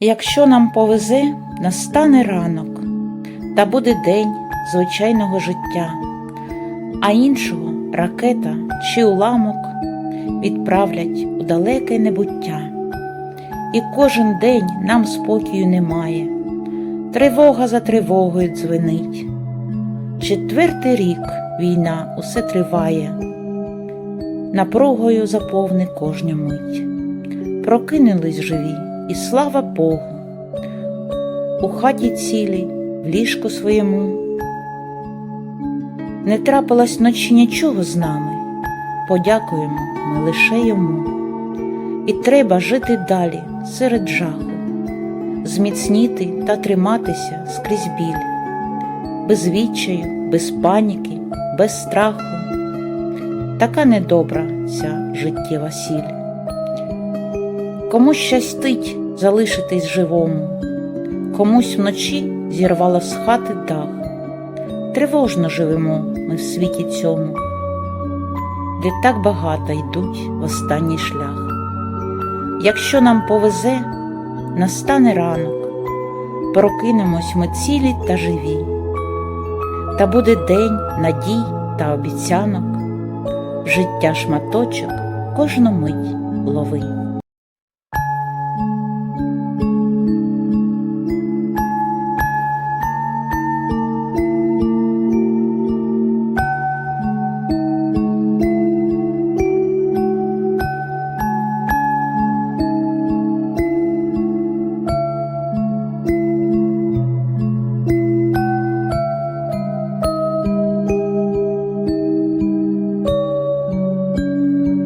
Якщо нам повезе, настане ранок, та буде день звичайного життя, а іншого ракета чи уламок відправлять у далеке небуття. І кожен день нам спокою немає, тривога за тривогою дзвенить. Четвертий рік війна усе триває, напругою заповни кожня мить. Прокинулись живі, і слава Богу, у хаті цілі, в ліжку своєму. Не трапилось ночі нічого з нами, подякуємо ми лише йому. І треба жити далі серед жаху, зміцніти та триматися скрізь біль, без відчаю, без паніки, без страху. Така недобра ця життєва сіль. Комусь щастить залишитись живому, комусь вночі зірвало з хати дах. Тривожно живемо ми в світі цьому, де так багато йдуть в останній шлях. Якщо нам повезе, настане ранок, прокинемось ми цілі та живі, та буде день надій та обіцянок, життя шматочок кожну мить лови.